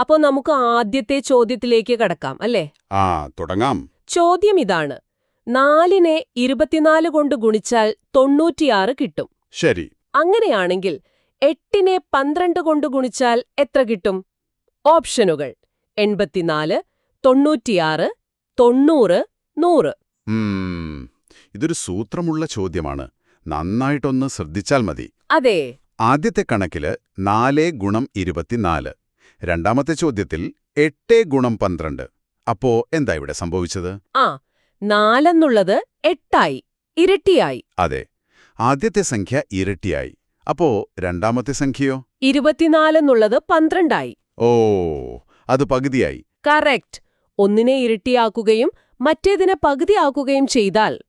അപ്പോ നമുക്ക് ആദ്യത്തെ ചോദ്യത്തിലേക്ക് കടക്കാം അല്ലേ? ആ തുടങ്ങാം. ചോദ്യം ഇതാണ്. നാലിനെ ഇരുപത്തിനാല് കൊണ്ട് ഗുണിച്ചാൽ തൊണ്ണൂറ്റിയാറ് കിട്ടും. ശരി. അങ്ങനെയാണെങ്കിൽ എട്ടിനെ പന്ത്രണ്ട് കൊണ്ട് ഗുണിച്ചാൽ എത്ര കിട്ടും? ഓപ്ഷനുകൾ എൺപത്തിനാല് തൊണ്ണൂറ്റിയാറ് തൊണ്ണൂറ് നൂറ്. ഇതൊരു സൂത്രമുള്ള ചോദ്യമാണ്. നന്നായിട്ടൊന്ന് ശ്രദ്ധിച്ചാൽ മതി. അതെ. ആദ്യത്തെ കണക്കിൽ നാല് ഗുണം ഇരുപത്തിനാല്. രണ്ടാമത്തെ ചോദ്യത്തിൽ എട്ട് ഗുണം പന്ത്രണ്ട്. അപ്പോ എന്താ ഇവിടെ സംഭവിച്ചത്? ആ നാലെന്നുള്ളത് എട്ടായി ഇരട്ടിയായി. അതെ ആദ്യത്തെ സംഖ്യ ഇരട്ടിയായി. അപ്പോ രണ്ടാമത്തെ സംഖ്യയോ? ഇരുപത്തിനാലെന്നുള്ളത് പന്ത്രണ്ടായി. ഓ അത് പകുതിയായി. കറക്റ്റ്. ഒന്നിനെ ഇരട്ടിയാക്കുകയും മറ്റേതിനെ പകുതിയാക്കുകയും ചെയ്താൽ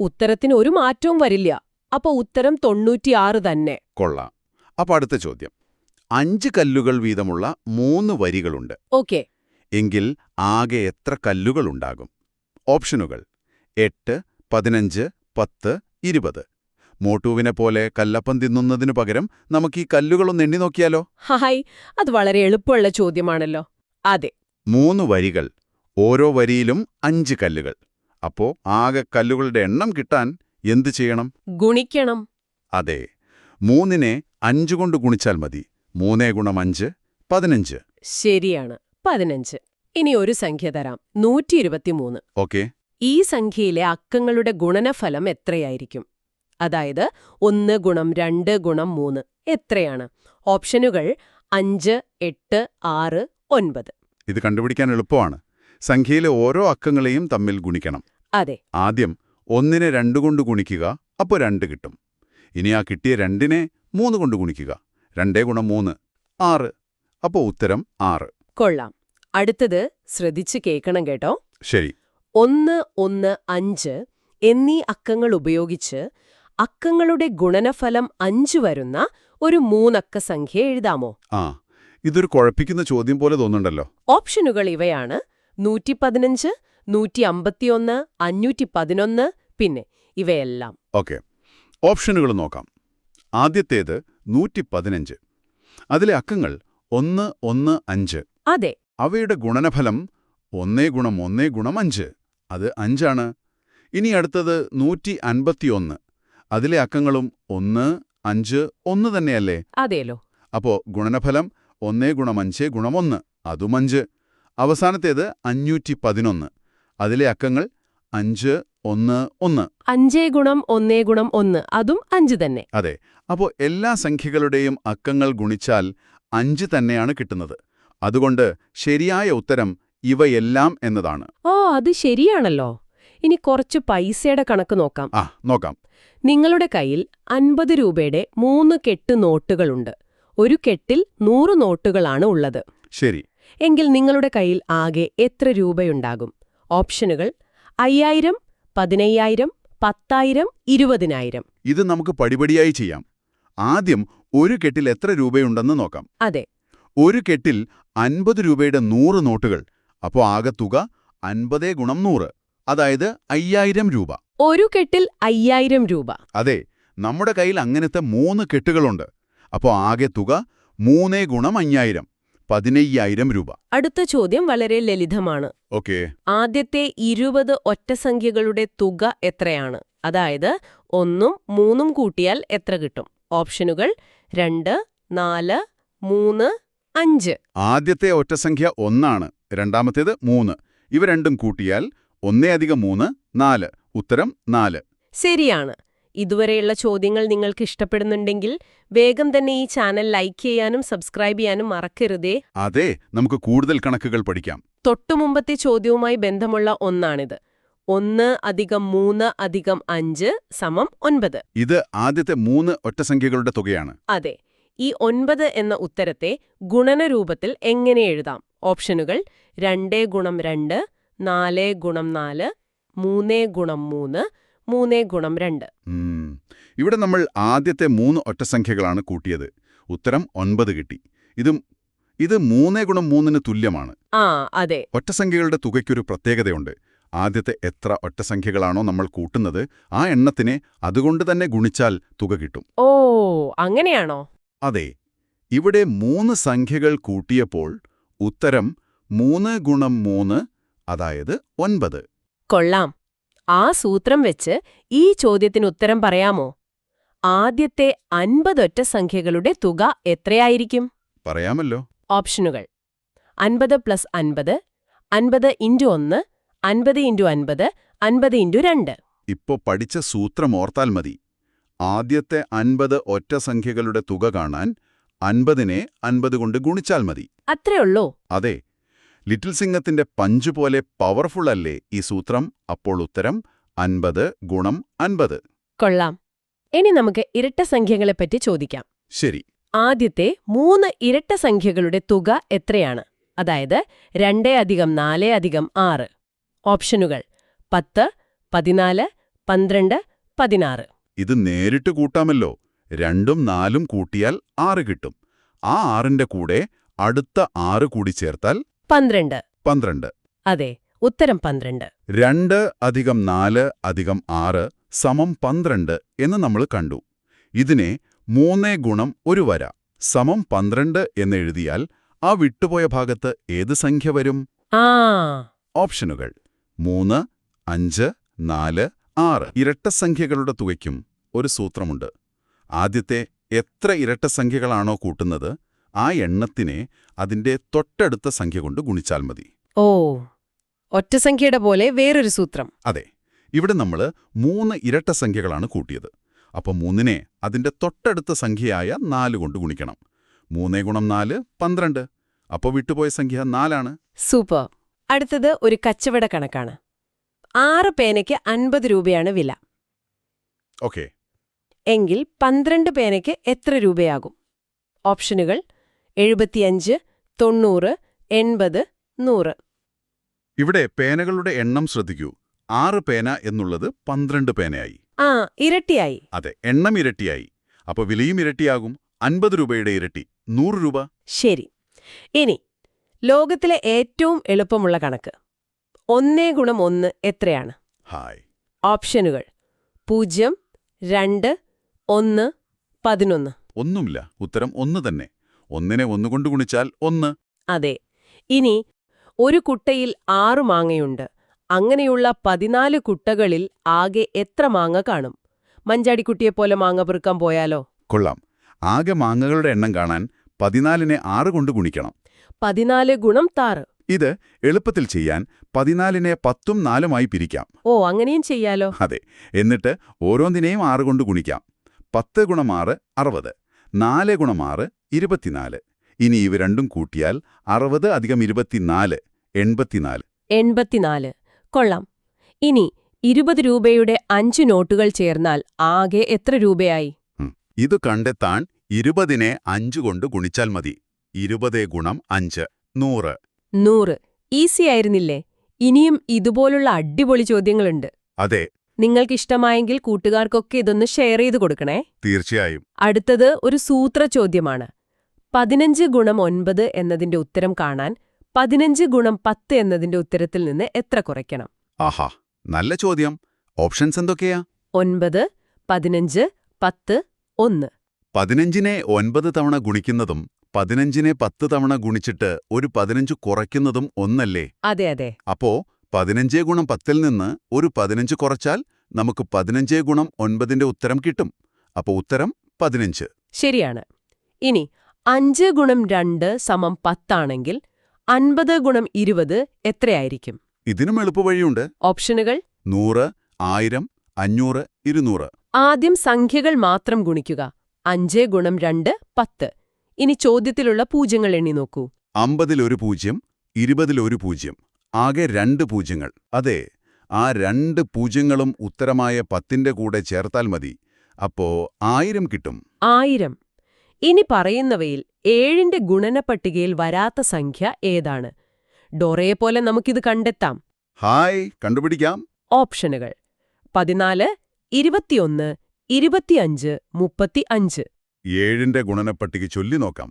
ഉത്തരത്തിന് ഒരു മാറ്റവും വരില്ല. അപ്പൊ ഉത്തരം തൊണ്ണൂറ്റിയാറ് തന്നെ. കൊള്ളാം. അപ്പൊ അടുത്ത ചോദ്യം. അഞ്ച് കല്ലുകൾ വീതമുള്ള മൂന്ന് വരികളുണ്ട്. ഓക്കെ. എങ്കിൽ ആകെ എത്ര കല്ലുകൾ ഉണ്ടാകും ഓപ്ഷനുകൾ. എട്ട് പതിനഞ്ച് പത്ത് ഇരുപത്. മോട്ടുവിനെ പോലെ കല്ലപ്പം തിന്നുന്നതിനു പകരം നമുക്ക് ഈ കല്ലുകളൊന്ന് എണ്ണി നോക്കിയാലോ? ഹായ് അത് വളരെ എളുപ്പമുള്ള ചോദ്യമാണല്ലോ. അതെ. മൂന്ന് വരികൾ. ഓരോ വരിയിലും അഞ്ച് കല്ലുകൾ. അപ്പോ ആകെ കല്ലുകളുടെ എണ്ണം കിട്ടാൻ എന്തു ചെയ്യണം? ഗുണിക്കണം. അതെ. മൂന്നിനെ അഞ്ചുകൊണ്ട് ഗുണിച്ചാൽ മതി. മൂന്നേ ഗുണം അഞ്ച് പതിനഞ്ച്. ശരിയാണ്. പതിനഞ്ച്. ഇനി ഒരു സംഖ്യ തരാം. നൂറ്റി ഇരുപത്തിമൂന്ന് ഓക്കെ. ഈ സംഖ്യയിലെ അക്കങ്ങളുടെ ഗുണനഫലം എത്രയായിരിക്കും? അതായത് ഒന്ന് ഗുണം രണ്ട് ഗുണം മൂന്ന്. എത്രയാണ്? ഓപ്ഷനുകൾ അഞ്ച് എട്ട് ആറ് ഒൻപത്. ഇത് കണ്ടുപിടിക്കാൻ എളുപ്പമാണ്. സംഖ്യയിലെ ഓരോ അക്കങ്ങളെയും തമ്മിൽ ഗുണിക്കണം. അതെ. ആദ്യം ഒന്നിനെ രണ്ടു കൊണ്ട് ഗുണിക്കുക അപ്പോൾ രണ്ട് കിട്ടും. ഇനി ആ കിട്ടിയ രണ്ടിനെ മൂന്ന് കൊണ്ട് ഗുണിക്കുക. രണ്ടേ ഗുണം മൂന്ന്. ആറ്. അപ്പോൾ ഉത്തരം ആറ്. കൊള്ളാം. അടുത്തത് ശ്രദ്ധിച്ച് കേൾക്കണം കേട്ടോ. ശരി. ഒന്ന് ഒന്ന് അഞ്ച് എന്നീ അക്കങ്ങൾ ഉപയോഗിച്ച് അക്കങ്ങളുടെ ഗുണനഫലം അഞ്ച് വരുന്ന ഒരു മൂന്നക്ക സംഖ്യ എഴുതാമോ? ആ. ഇതൊരു കുഴപ്പിക്കുന്ന ചോദ്യം പോലെ തോന്നുന്നുണ്ടല്ലോ. ഓപ്ഷനുകൾ ഇവയാണ്. നൂറ്റി പതിനഞ്ച് നൂറ്റി അമ്പത്തിയൊന്ന് അഞ്ഞൂറ്റി പതിനൊന്ന് പിന്നെ ഇവയെല്ലാം. ഓക്കെ. ഓപ്ഷനുകൾ നോക്കാം. ആദ്യത്തേത് നൂറ്റി പതിനഞ്ച് അതിലെ അക്കങ്ങൾ ഒന്ന് ഒന്ന് അഞ്ച്. അതെ. അവയുടെ ഗുണനഫലം ഒന്നേ ഗുണം ഒന്നേ ഗുണം അഞ്ച്. അത് അഞ്ചാണ്. ഇനി അടുത്തത് നൂറ്റി അൻപത്തിയൊന്ന് അതിലെ അക്കങ്ങളും ഒന്ന് അഞ്ച് ഒന്ന് തന്നെയല്ലേ? അതേലോ. അപ്പോ ഗുണനഫലം ഒന്നേ ഗുണം അഞ്ച് ഗുണം ഒന്ന്. അതും അഞ്ച്. അവസാനത്തേത് അഞ്ഞൂറ്റി പതിനൊന്ന് അതിലെ അക്കങ്ങൾ അഞ്ച് ഒന്ന് ഒന്ന്. അഞ്ചേ ഗുണം ഒന്നേ ഗുണം ഒന്ന്. അതും അഞ്ച് തന്നെ. അതെ. അപ്പോൾ എല്ലാ സംഖ്യകളുടെയും അക്കങ്ങൾ ഗുണിച്ചാൽ അഞ്ച് തന്നെയാണ് കിട്ടുന്നത്. അതുകൊണ്ട് ശരിയായ ഉത്തരം ഇവയെല്ലാം എന്നതാണ്. ഓ അത് ശരിയാണല്ലോ. ഇനി കുറച്ച് പൈസയുടെ കണക്ക് നോക്കാം. ആ നോക്കാം. നിങ്ങളുടെ കയ്യിൽ അൻപത് രൂപയുടെ മൂന്ന് കെട്ട് നോട്ടുകളുണ്ട്. ഒരു കെട്ടിൽ നൂറ് നോട്ടുകളാണ് ഉള്ളത്. ശരി. എങ്കിൽ നിങ്ങളുടെ കയ്യിൽ ആകെ എത്ര രൂപയുണ്ടാകും? ഓപ്ഷനുകൾ അയ്യായിരം പതിനയ്യായിരം പത്തായിരം ഇരുപതിനായിരം. ഇത് നമുക്ക് പടിപടിയായി ചെയ്യാം. ആദ്യം ഒരു കെട്ടിൽ എത്ര രൂപയുണ്ടെന്ന് നോക്കാം. അതെ. ഒരു കെട്ടിൽ അൻപത് രൂപയുടെ നൂറ് നോട്ടുകൾ. അപ്പോൾ ആകെ തുക അൻപതേ ഗുണം നൂറ്. അതായത് അയ്യായിരം രൂപ. ഒരു കെട്ടിൽ അയ്യായിരം രൂപ. അതെ നമ്മുടെ കയ്യിൽ അങ്ങനത്തെ മൂന്ന് കെട്ടുകളുണ്ട്. അപ്പോൾ ആകെ തുക മൂന്നേ ഗുണം അഞ്ഞായിരം പതിനയ്യായിരം രൂപ. അടുത്ത ചോദ്യം വളരെ ലളിതമാണ്. ഓക്കെ. ആദ്യത്തെ ഇരുപത് ഒറ്റസംഖ്യകളുടെ തുക എത്രയാണ്? അതായത് ഒന്നും മൂന്നും കൂട്ടിയാൽ എത്ര കിട്ടും? ഓപ്ഷനുകൾ രണ്ട് നാല് മൂന്ന് അഞ്ച്. ആദ്യത്തെ ഒറ്റസംഖ്യ ഒന്നാണ് രണ്ടാമത്തേത് മൂന്ന്. ഇവ രണ്ടും കൂട്ടിയാൽ ഒന്നേ അധികം മൂന്ന് നാല്. ഉത്തരം നാല്. ശരിയാണ്. ഇതുവരെയുള്ള ചോദ്യങ്ങൾ നിങ്ങൾക്ക് ഇഷ്ടപ്പെടുന്നുണ്ടെങ്കിൽ വേഗം തന്നെ ഈ ചാനൽ ലൈക്ക് ചെയ്യാനും സബ്സ്ക്രൈബ് ചെയ്യാനും മറക്കരുതേ. അതെ നമുക്ക് കൂടുതൽ കണക്കുകൾ പഠിക്കാം. തൊട്ടുമുമ്പത്തെ ചോദ്യവുമായി ബന്ധമുള്ള ഒന്നാണിത്. ഒന്ന് അധികം മൂന്ന് അധികം അഞ്ച് സമം ഒൻപത്. ഇത് ആദ്യത്തെ മൂന്ന് ഒറ്റസംഖ്യകളുടെ തുകയാണ്. അതെ ഈ ഒൻപത് എന്ന ഉത്തരത്തെ ഗുണനരൂപത്തിൽ എങ്ങനെ എഴുതാം? ഓപ്ഷനുകൾ രണ്ടേ ഗുണം രണ്ട് നാല് ഗുണം നാല് മൂന്ന് ഗുണം മൂന്ന് മൂന്നേ ഗുണം രണ്ട്. ഇവിടെ നമ്മൾ ആദ്യത്തെ മൂന്ന് ഒറ്റസംഖ്യകളാണ് കൂട്ടിയത്. ഉത്തരം ഒൻപത് കിട്ടി. ഇതും ഇത് മൂന്നേ ഗുണം മൂന്നിന് തുല്യമാണ്. ആ അതെ. ഒറ്റസംഖ്യകളുടെ തുകയ്ക്കൊരു പ്രത്യേകതയുണ്ട്. ആദ്യത്തെ എത്ര ഒറ്റസംഖ്യകളാണോ നമ്മൾ കൂട്ടുന്നത് ആ എണ്ണത്തിനെ അതുകൊണ്ട് തന്നെ ഗുണിച്ചാൽ തുക കിട്ടും. ഓ അങ്ങനെയാണോ? അതെ. ഇവിടെ മൂന്ന് സംഖ്യകൾ കൂട്ടിയപ്പോൾ ഉത്തരം മൂന്ന് ഗുണം മൂന്ന് അതായത് ഒൻപത്. കൊള്ളാം. ആ സൂത്രം വെച്ച് ഈ ചോദ്യത്തിന് ഉത്തരം പറയാമോ? ആദ്യത്തെ അൻപതൊറ്റ സംഖ്യകളുടെ തുക എത്രയായിരിക്കും? പറയാമല്ലോ. ഓപ്ഷനുകൾ. അൻപത് പ്ലസ് അൻപത് അൻപത് ഇന്റു ഒന്ന് അൻപത് ഇന്റു അൻപത് അൻപത് ഇന്റു രണ്ട്. ഇപ്പോ പഠിച്ച സൂത്രം ഓർത്താൽ മതി. ആദ്യത്തെ അൻപത് ഒറ്റ സംഖ്യകളുടെ തുക കാണാൻ അൻപതിനെ അൻപത് കൊണ്ട് ഗുണിച്ചാൽ മതി. അത്രേ ഉള്ളൂ. അതെ ലിറ്റിൽ സിംഗത്തിന്റെ പഞ്ച് പോലെ പവർഫുൾ അല്ലേ ഈ സൂത്രം? അപ്പോൾ ഉത്തരം അൻപത് ഗുണം അൻപത്. കൊള്ളാം. ഇനി നമുക്ക് ഇരട്ട സംഖ്യകളെപ്പറ്റി ചോദിക്കാം. ശരി. ആദ്യത്തെ മൂന്ന് ഇരട്ട സംഖ്യകളുടെ തുക എത്രയാണ്? അതായത് രണ്ടേ അധികം നാല് അധികം ആറ്. ഓപ്ഷനുകൾ പത്ത് പതിനാല് പന്ത്രണ്ട് പതിനാറ്. ഇത് നേരിട്ട് കൂട്ടാമല്ലോ. രണ്ടും നാലും കൂട്ടിയാൽ ആറ് കിട്ടും. ആ ആറിന്റെ കൂടെ അടുത്ത ആറ് കൂടി ചേർത്താൽ പന്ത്രണ്ട്. പന്ത്രണ്ട്. അതെ ഉത്തരം പന്ത്രണ്ട്. രണ്ട് അധികം നാല് അധികം ആറ് സമം പന്ത്രണ്ട് എന്ന് നമ്മൾ കണ്ടു. ഇതിനെ മൂന്നേ ഗുണം ഒരു വര സമം പന്ത്രണ്ട് എന്നെഴുതിയാൽ ആ വിട്ടുപോയ ഭാഗത്ത് ഏത് സംഖ്യ വരും? ആ. ഓപ്ഷനുകൾ. മൂന്ന് അഞ്ച് നാല് ആറ്. ഇരട്ടസംഖ്യകളുടെ തുകയ്ക്കും ഒരു സൂത്രമുണ്ട്. ആദ്യത്തെ എത്ര ഇരട്ടസംഖ്യകളാണോ കൂട്ടുന്നത്? ആ എണ്ണത്തിനെ അതിന്റെ തൊട്ടടുത്ത സംഖ്യ കൊണ്ട് ഗുണിച്ചാൽ മതി. ഓ ഒറ്റ ഒറ്റസംഖ്യയുടെ പോലെ വേറൊരു സൂത്രം. അതെ ഇവിടെ നമ്മൾ മൂന്ന് ഇരട്ട സംഖ്യകളാണ് കൂട്ടിയത്. അപ്പോൾ മൂന്നിനെ അതിന്റെ തൊട്ടടുത്ത സംഖ്യയായ നാല് കൊണ്ട് ഗുണിക്കണം. മൂന്നേ ഗുണം നാല് പന്ത്രണ്ട്. അപ്പോൾ വിട്ടുപോയ സംഖ്യ നാലാണ്. സൂപ്പർ. അടുത്തത് ഒരു കച്ചവട കണക്കാണ്. ആറ് പേനയ്ക്ക് അൻപത് രൂപയാണ് വില. ഓക്കെ. എങ്കിൽ പന്ത്രണ്ട് പേനയ്ക്ക് എത്ര രൂപയാകും? ഓപ്ഷനുകൾ എഴുപത്തിയഞ്ച് തൊണ്ണൂറ് എൺപത് നൂറ്. ഇവിടെ പേനകളുടെ എണ്ണം ശ്രദ്ധിക്കൂ. ആറ് പേന എന്നുള്ളത് പന്ത്രണ്ട് പേനയായി. ആ ഇരട്ടിയായി. അതെ എണ്ണം ഇരട്ടിയായി. അപ്പൊ വിലയും ഇരട്ടിയാകും. അൻപത് രൂപയുടെ ഇരട്ടി. നൂറ് രൂപ. ശരി. ഇനി ലോകത്തിലെ ഏറ്റവും എളുപ്പമുള്ള കണക്ക്. ഒന്നേ ഗുണം ഒന്ന് എത്രയാണ്? ഹായ്. ഓപ്ഷനുകൾ. പൂജ്യം രണ്ട് ഒന്ന് പതിനൊന്ന്. ഒന്നുമില്ല. ഉത്തരം ഒന്ന് തന്നെ. ഒന്നിനെ ഒന്നുകൊണ്ട് ഗുണിച്ചാൽ ഒന്ന്. അതെ. ഇനി ഒരു കുട്ടയിൽ ആറു മാങ്ങയുണ്ട്. അങ്ങനെയുള്ള പതിനാല് കുട്ടകളിൽ ആകെ എത്ര മാങ്ങ കാണും? മഞ്ചാടിക്കുട്ടിയെപ്പോലെ മാങ്ങ പെറുക്കാൻ പോയാലോ? കൊള്ളാം. ആകെ മാങ്ങകളുടെ എണ്ണം കാണാൻ പതിനാലിനെ ആറ് കൊണ്ട് ഗുണിക്കണം. പതിനാല് ഗുണം താറ്. ഇത് എളുപ്പത്തിൽ ചെയ്യാൻ പതിനാലിനെ പത്തും നാലുമായി പിരിക്കാം. ഓ അങ്ങനെയും ചെയ്യാലോ? അതെ. എന്നിട്ട് ഓരോന്നിനെയും ആറ് കൊണ്ട് ഗുണിക്കാം. പത്ത് ഗുണം ആറ് അറുപത്. നാല് ഗുണം ആറ് ഇരുപത്തിനാല്. ഇനി ഇവ രണ്ടും കൂട്ടിയാൽ അറുപത് അധികം ഇരുപത്തിനാല് എൺപത്തിനാല്. എൺപത്തിനാല്. കൊള്ളാം. ഇനി ഇരുപത് രൂപയുടെ അഞ്ച് നോട്ടുകൾ ചേർന്നാൽ ആകെ എത്ര രൂപയായി? ഇത് കണ്ടെത്താൻ ഇരുപതിനെ അഞ്ച് കൊണ്ട് ഗുണിച്ചാൽ മതി. ഇരുപതേ ഗുണം അഞ്ച് നൂറ്. നൂറ്. ഈസി ആയിരുന്നില്ലേ? ഇനിയും ഇതുപോലുള്ള അടിപൊളി ചോദ്യങ്ങളുണ്ട്. അതെ. നിങ്ങൾക്കിഷ്ടമായെങ്കിൽ കൂട്ടുകാർക്കൊക്കെ ഇതൊന്ന് ഷെയർ ചെയ്ത് കൊടുക്കണേ. തീർച്ചയായും. അടുത്തത് ഒരു സൂത്ര ചോദ്യമാണ് പതിനഞ്ച് ഗുണം ഒൻപത് എന്നതിന്റെ ഉത്തരം കാണാൻ പതിനഞ്ച് ഗുണം പത്ത് എന്നതിന്റെ ഉത്തരത്തിൽ നിന്ന് എത്ര കുറയ്ക്കണം? ആഹാ നല്ല ചോദ്യം. ഓപ്ഷൻസ് എന്തൊക്കെയാ? ഒൻപത് പതിനഞ്ച് പത്ത് ഒന്ന്. പതിനഞ്ചിനെ ഒൻപത് തവണ ഗുണിക്കുന്നതും പതിനഞ്ചിനെ പത്ത് തവണ ഗുണിച്ചിട്ട് ഒരു പതിനഞ്ച് കുറയ്ക്കുന്നതും ഒന്നല്ലേ? അതെ അതെ. അപ്പോ പതിനഞ്ചേ ഗുണം പത്തിൽ നിന്ന് ഒരു പതിനഞ്ച് കുറച്ചാൽ നമുക്ക് പതിനഞ്ചേ ഗുണം ഒൻപതിന്റെ ഉത്തരം കിട്ടും. അപ്പോൾ ഉത്തരം പതിനഞ്ച്. ശരിയാണ്. ഇനി അഞ്ച് ഗുണം രണ്ട് സമം പത്താണെങ്കിൽ അൻപത് ഗുണം ഇരുപത് എത്രയായിരിക്കും? ഇതിനും എളുപ്പവഴിയുണ്ട് ഓപ്ഷനുകൾ നൂറ് ആയിരം അഞ്ഞൂറ് ഇരുന്നൂറ്. ആദ്യം സംഖ്യകൾ മാത്രം ഗുണിക്കുക. അഞ്ച് ഗുണം രണ്ട് പത്ത്. ഇനി ചോദ്യത്തിലുള്ള പൂജ്യങ്ങൾ എണ്ണി നോക്കൂ. അമ്പതിലൊരു പൂജ്യം ഇരുപതിലൊരു പൂജ്യം. ആകെ രണ്ട് പൂജ്യങ്ങൾ. അതെ ആ രണ്ട് പൂജ്യങ്ങളും ഉത്തരമായ പത്തിന്റെ കൂടെ ചേർത്താൽ മതി. അപ്പോ ആയിരം കിട്ടും. ആയിരം. ഇനി പറയുന്നവയിൽ ഏഴിന്റെ ഗുണന പട്ടികയിൽ വരാത്ത സംഖ്യ ഏതാണ്? ഡോറയെ പോലെ നമുക്കിത് കണ്ടെത്താം. ഹായ് കണ്ടുപിടിക്കാം. ഓപ്ഷനുകൾ. പതിനാല് ഇരുപത്തിയൊന്ന് ഇരുപത്തിയഞ്ച് മുപ്പത്തി അഞ്ച് ഏഴിന്റെ ഗുണനപ്പട്ടിക ചൊല്ലി നോക്കാം.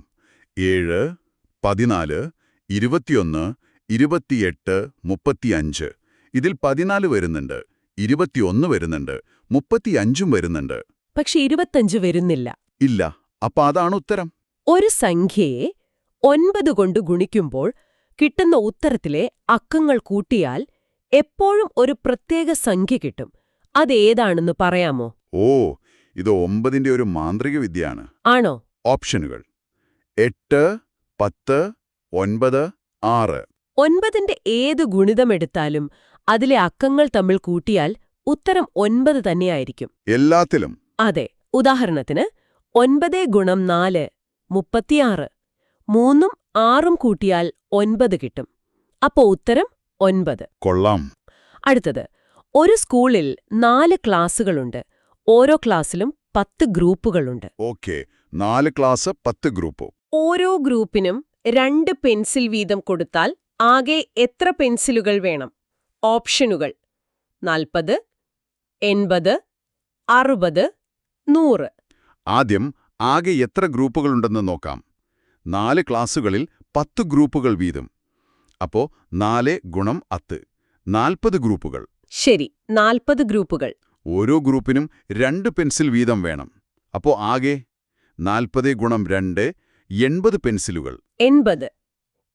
ഏഴ് പതിനാല് ഇരുപത്തിയൊന്ന് ഇരുപത്തിയെട്ട് മുപ്പത്തിയഞ്ച്. ഇതിൽ പതിനാല് വരുന്നുണ്ട്. ഇരുപത്തിയൊന്ന് വരുന്നുണ്ട്. മുപ്പത്തിയഞ്ചും വരുന്നുണ്ട്. പക്ഷെ ഇരുപത്തഞ്ച് വരുന്നില്ല. ഇല്ല. അപ്പൊ അതാണ് ഉത്തരം. ഒരു സംഖ്യയെ ഒൻപത് കൊണ്ട് ഗുണിക്കുമ്പോൾ കിട്ടുന്ന ഉത്തരത്തിലെ അക്കങ്ങൾ കൂട്ടിയാൽ എപ്പോഴും ഒരു പ്രത്യേക സംഖ്യ കിട്ടും. അതേതാണെന്ന് പറയാമോ? ഓ ഇത് ഒമ്പതിന്റെ ഒരു മാന്ത്രിക വിദ്യയാണ്. ആണോ? ഓപ്ഷനുകൾ. എട്ട് പത്ത് ഒൻപത് ആറ്. ഒൻപതിന്റെ ഏത് ഗുണിതമെടുത്താലും അതിലെ അക്കങ്ങൾ തമ്മിൽ കൂട്ടിയാൽ ഉത്തരം ഒൻപത് തന്നെയായിരിക്കും. എല്ലാത്തിലും. അതെ ഉദാഹരണത്തിന് ഒൻപത് ഗുണം നാല് മുപ്പത്തിയാറ് മൂന്നും ആറും കൂട്ടിയാൽ ഒൻപത് കിട്ടും. അപ്പോ ഉത്തരം ഒൻപത്. കൊള്ളാം. അടുത്തത് ഒരു സ്കൂളിൽ നാല് ക്ലാസ്സുകളുണ്ട്. ഓരോ ക്ലാസ്സിലും പത്ത് ഗ്രൂപ്പുകളുണ്ട്. ഓക്കെ നാല് ക്ലാസ് പത്ത് ഗ്രൂപ്പ്. ഓരോ ഗ്രൂപ്പിനും രണ്ട് പെൻസിൽ വീതം കൊടുത്താൽ ആകെ എത്ര പെൻസിലുകൾ വേണം? ഓപ്ഷനുകൾ. നാൽപ്പത് എൺപത് അറുപത് നൂറ്. ആദ്യം ആകെ എത്ര ഗ്രൂപ്പുകളുണ്ടെന്ന് നോക്കാം. നാല് ക്ലാസ്സുകളിൽ പത്ത് ഗ്രൂപ്പുകൾ വീതം. അപ്പോ നാല് ഗുണം അത്ത് നാൽപ്പത് ഗ്രൂപ്പുകൾ. ശരി നാൽപ്പത് ഗ്രൂപ്പുകൾ. ഓരോ ഗ്രൂപ്പിനും രണ്ട് പെൻസിൽ വീതം വേണം. അപ്പോ ആകെ നാൽപ്പത് ഗുണം രണ്ട് എൺപത് പെൻസിലുകൾ. എൺപത്.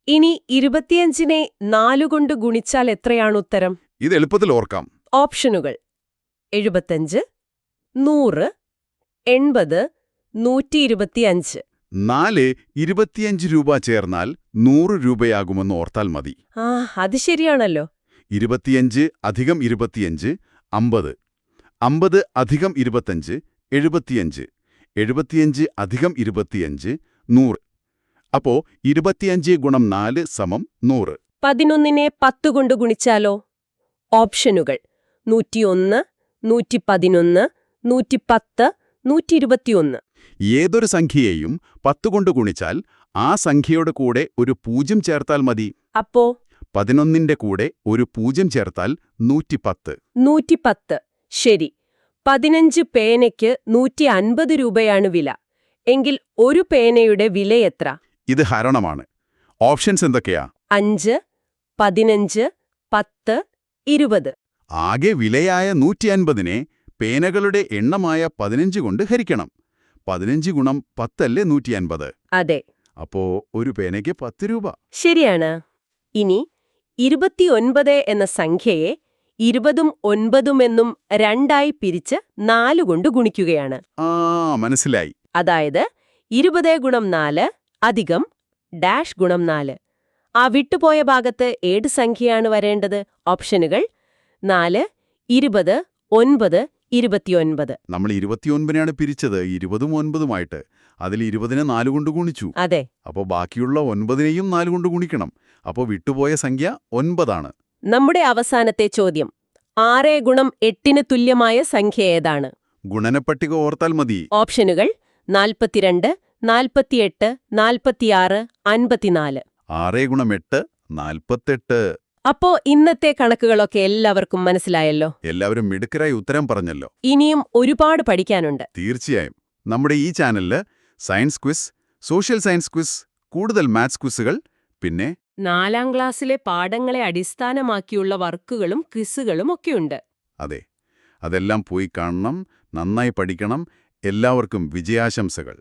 ഇനി ഇരുപത്തിയഞ്ചിനെ നാലുകൊണ്ട് ഗുണിച്ചാൽ എത്രയാണ് ഉത്തരം? ഇത് എളുപ്പത്തിൽ ഓർക്കാം. ഓപ്ഷനുകൾ. എഴുപത്തഞ്ച് നൂറ് എൺപത് നൂറ്റി ഇരുപത്തിയഞ്ച് നാല് ഇരുപത്തിയഞ്ച് രൂപ ചേർന്നാൽ നൂറ് രൂപയാകുമെന്ന് ഓർത്താൽ മതി. ആ അത് ശരിയാണല്ലോ. ഇരുപത്തിയഞ്ച് അധികം ഇരുപത്തിയഞ്ച് അമ്പത്. അമ്പത് അധികം ഇരുപത്തഞ്ച് എഴുപത്തിയഞ്ച്. എഴുപത്തിയഞ്ച് അധികം ഇരുപത്തിയഞ്ച് നൂറ്. അപ്പോ ഇരുപത്തിയഞ്ച് ഗുണം നാല് സമം നൂറ്. പതിനൊന്നിനെ പത്ത് കൊണ്ട് ഗുണിച്ചാലോ? ഓപ്ഷനുകൾ. നൂറ്റിയൊന്ന് നൂറ്റി പതിനൊന്ന് നൂറ്റിപ്പത്ത് നൂറ്റി ഇരുപത്തിയൊന്ന് ഏതൊരു സംഖ്യയെയും പത്ത് കൊണ്ട് ഗുണിച്ചാൽ ആ സംഖ്യയുടെ കൂടെ ഒരു പൂജ്യം ചേർത്താൽ മതി. അപ്പോ? പതിനൊന്നിന്റെ കൂടെ ഒരു പൂജ്യം ചേർത്താൽ നൂറ്റിപ്പത്ത്. നൂറ്റിപ്പത്ത്. ശരി. പതിനഞ്ച് പേനയ്ക്ക് നൂറ്റി അൻപത് രൂപയാണ് വില. എങ്കിൽ ഒരു പേനയുടെ വിലയെത്ര? ഇത് ഹരണമാണ്. ഓപ്ഷൻസ് എന്തൊക്കെയാ? അഞ്ച് പതിനഞ്ച് പത്ത് ഇരുപത്. ആകെ വിലയായ നൂറ്റി അൻപതിനെ പേനകളുടെ എണ്ണമായ പതിനഞ്ച് കൊണ്ട് ഹരിക്കണം. പതിനഞ്ച് ഗുണം പത്തല്ലേ നൂറ്റി അൻപത് അതെ. അപ്പോ ഒരു പേനയ്ക്ക് പത്ത് രൂപ. ശരിയാണ്. ഇനി ഇരുപത്തിയൊൻപത് എന്ന സംഖ്യയെ ഇരുപതും ഒൻപതുമെന്നും രണ്ടായി പിരിച്ച് നാലുകൊണ്ട് ഗുണിക്കുകയാണ്. ആ മനസ്സിലായി. അതായത് ഇരുപത് ഗുണം നാല് അധികം ഡാഷ് ഗുണം നാല്. ആ വിട്ടുപോയ ഭാഗത്ത് ഏത് സംഖ്യയാണ് വരേണ്ടത്? ഓപ്ഷനുകൾ നാല് ഇരുപത് ഒൻപത് ഇരുപത്തിയൊൻപത്. നമ്മൾ ഇരുപത്തിയൊൻപതിനാണ് പിരിച്ചത്. ഇരുപതും ഒൻപതുമായിട്ട്. അതിൽ ഇരുപതിനെ നാല് കൊണ്ട് ഗുണിച്ചു. അതെ. അപ്പോൾ ബാക്കിയുള്ള ഒൻപതിനെയും നാല് കൊണ്ട് ഗുണിക്കണം. അപ്പോൾ വിട്ടുപോയ സംഖ്യ ഒൻപതാണ്. നമ്മുടെ അവസാനത്തെ ചോദ്യം. ആറ് ഗുണം എട്ടിന് തുല്യമായ സംഖ്യ ഏതാണ്? ഗുണനപ്പട്ടിക ഓർത്താൽ മതി. ഓപ്ഷനുകൾ നാൽപ്പത്തിരണ്ട് നാൽപ്പത്തിയെട്ട് നാൽപ്പത്തിയാറ് അൻപത്തിനാല്. ആറേ ഗുണം എട്ട് നാൽപ്പത്തെട്ട് അപ്പോ ഇന്നത്തെ കണക്കുകളൊക്കെ എല്ലാവർക്കും മനസ്സിലായല്ലോ? എല്ലാവരും മിടുക്കരായി ഉത്തരം പറഞ്ഞല്ലോ. ഇനിയും ഒരുപാട് പഠിക്കാനുണ്ട്. തീർച്ചയായും. നമ്മുടെ ഈ ചാനലിൽ science quiz social science quiz കൂടുതൽ മാത്സ് ക്വിസുകൾ പിന്നെ നാലാം ക്ലാസ്സിലെ പാഠങ്ങളെ അടിസ്ഥാനമാക്കിയുള്ള വർക്കുകളും ക്വിസുകളും ഒക്കെയുണ്ട്. അതെ. അതെല്ലാം പോയി കാണണം നന്നായി പഠിക്കണം. എല്ലാവർക്കും വിജയാശംസകൾ.